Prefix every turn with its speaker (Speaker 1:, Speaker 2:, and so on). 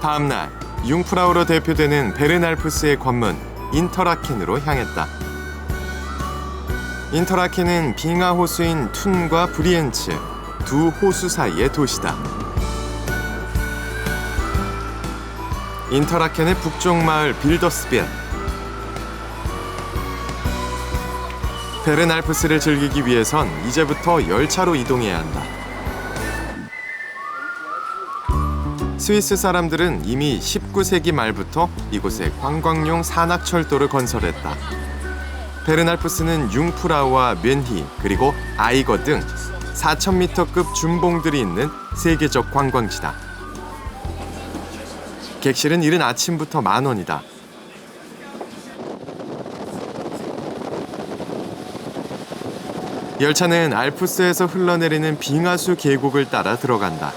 Speaker 1: 다음 날 융프라우로 대표되는 베르날프스의 관문 인터라켄으로 향했다. 인터라켄은 빙하 호수인 툰과 브리엔츠 두 호수 사이의 도시다. 인터라켄의 북쪽 마을 빌더스빌. 베르날프스를 즐기기 위해선 이제부터 열차로 이동해야 한다. 스위스 사람들은 이미 19세기 말부터 이곳에 관광용 산악철도를 건설했다. 베르날프스는 융프라우와 면히 그리고 아이거 등 4,000m급 준봉들이 있는 세계적 관광지다. 객실은 이른 아침부터 만 원이다. 열차는 알프스에서 흘러내리는 빙하수 계곡을 따라 들어간다.